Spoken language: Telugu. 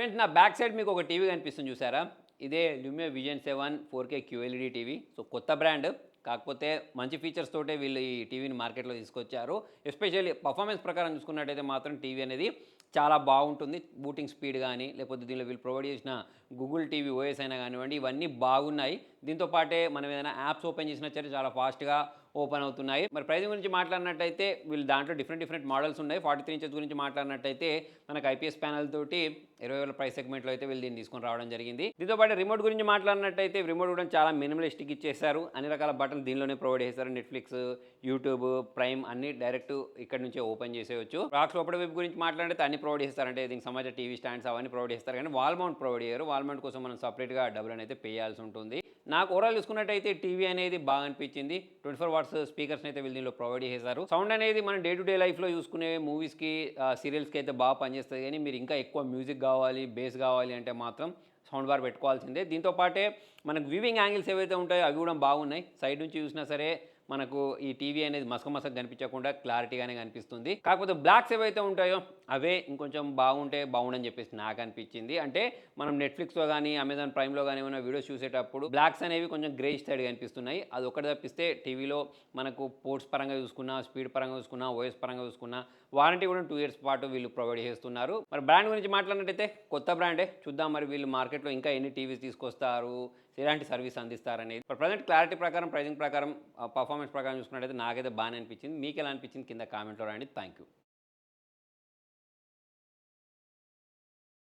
ఫ్రెండ్స్ నా బ్యాక్ సైడ్ మీకు ఒక టీవీ కనిపిస్తుంది చూసారా? ఇదే Lumio vision seven four K QLED TV. So కొత్త బ్రాండ్. కాకపోతే మంచి ఫీచర్స్ తోటే వీళ్ళు ఈ టీవీని మార్కెట్లో తీసుకొచ్చారు. ఎస్పెషల్లీ పర్ఫార్మెన్స్ ప్రకారం చూసుకున్నట్టయితే మాత్రం టీవీ అనేది చాలా బాగుంటుంది. బూటింగ్ స్పీడ్ కానీ లేకపోతే దీనిలో వీళ్ళు ప్రొవైడ్ చేసిన గూగుల్ టీవీ ఓఎస్ అయినా కానివ్వండి ఇవన్నీ బాగున్నాయి. దీంతో పాటే మనం ఏదైనా యాప్స్ ఓపెన్ చేసినా సరే చాలా ఫాస్ట్గా ఓపెన్ అవుతున్నాయి. మరి ప్రైజింగ్ గురించి మాట్లాడినట్టయితే వీళ్ళు దాంట్లో డిఫరెంట్ డిఫరెంట్ మోడల్స్ ఉన్నాయి. ఫార్టీ త్రీ ఇంచెస్ గురించి మాట్లాడినట్టయితే మనకు ఐపీఎస్ ప్యానల్ తోటి ఇరవై వేల ప్రైస్ సెగ్మెంట్లో అయితే వీళ్ళు దీన్ని తీసుకొని రావడం జరిగింది. దీంతో పాటు రిమోట్ గురించి మాట్లాడినట్టయితే రిమోట్ కూడా చాలా మినిమలిస్టిక్ ఇచ్చేసారు అన్ని రకాల బటన్ దీనిలోనే ప్రొవైడ్ చేశారు. నెట్ఫ్లిక్స్ యూట్యూబ్ ప్రైమ్ అన్ని డైరెక్ట్ ఇక్కడ నుంచే ఓపెన్ చేసేయచ్చు. రాక్స్ లోపల వెబ్ గురించి మాట్లాడితే అన్ని ప్రొవైడ్ చేస్తారంటే దీనికి సంబంధించిన టీవీ స్టాండ్స్ అవన్నీ ప్రొవైడ్ చేస్తారు. కానీ వాల్ మౌంట్ ప్రొవైడ్ చేయరు. వాల్ మౌంట్ కోసం మనం సపరేట్గా డబ్బులు అనేది పే చేయాల్సి ఉంటుంది. నాకు ఓవరాల్ చూసుకున్నట్టయితే టీవీ అనేది బాగా అనిపించింది. ట్వంటీ ఫోర్ వాట్స్ స్పీకర్స్ అయితే వీళ్ళు దీనిలో ప్రొవైడ్ చేశారు. సౌండ్ అనేది మనం డే టు డే లైఫ్లో చూసుకునే మూవీస్కి సీరియల్స్కి అయితే బాగా పనిచేస్తుంది. కానీ మీరు ఇంకా ఎక్కువ మ్యూజిక్ కావాలి బేస్ కావాలి అంటే మాత్రం సౌండ్ బార్ పెట్టుకోవాల్సిందే. దీంతో పాటే మనకు వ్యూవింగ్ యాంగిల్స్ ఏవైతే ఉంటాయో అవి కూడా బాగున్నాయి. సైడ్ నుంచి చూసినా సరే మనకు ఈ టీవీ అనేది మసక మసక కనిపించకుండా క్లారిటీగానే కనిపిస్తుంది. కాకపోతే బ్లాక్స్ ఏవైతే ఉంటాయో అవే ఇంకొంచెం బాగుంటే బాగుండని చెప్పేసి నాకు అనిపించింది అంటే మనం నెట్ఫ్లిక్స్లో కానీ అమెజాన్ ప్రైమ్లో కానీ ఏమైనా వీడియోస్ చూసేటప్పుడు బ్లాక్స్ అనేవి కొంచెం గ్రేజ్ సైడ్ కనిపిస్తున్నాయి అది ఒకటి తప్పిస్తే టీవీలో మనకు పోర్ట్స్ పరంగా చూసుకున్నా స్పీడ్ పరంగా చూసుకున్నా ఓఎస్ పరంగా చూసుకున్నా వారంటీ కూడా టూ ఇయర్స్ పాటు వీళ్ళు ప్రొవైడ్ చేస్తున్నారు. మరి బ్రాండ్ గురించి మాట్లాడినట్టయితే కొత్త బ్రాండే. చూద్దాం మరి వీళ్ళు మార్కెట్లో ఇంకా ఎన్ని టీవీస్ తీసుకొస్తారు ఎలాంటి సర్వీస్ అందిస్తారనేది. ఇప్పుడు ప్రజెంట్ క్లారిటీ ప్రకారం ప్రైజింగ్ ప్రకారం పర్ఫార్మెన్స్ ప్రకారం చూసుకున్నట్టయితే నాకైతే బాగానే అనిపించింది. మీకు ఎలా అనిపించింది? కింద కామెంట్లో రండి థ్యాంక్ యూ.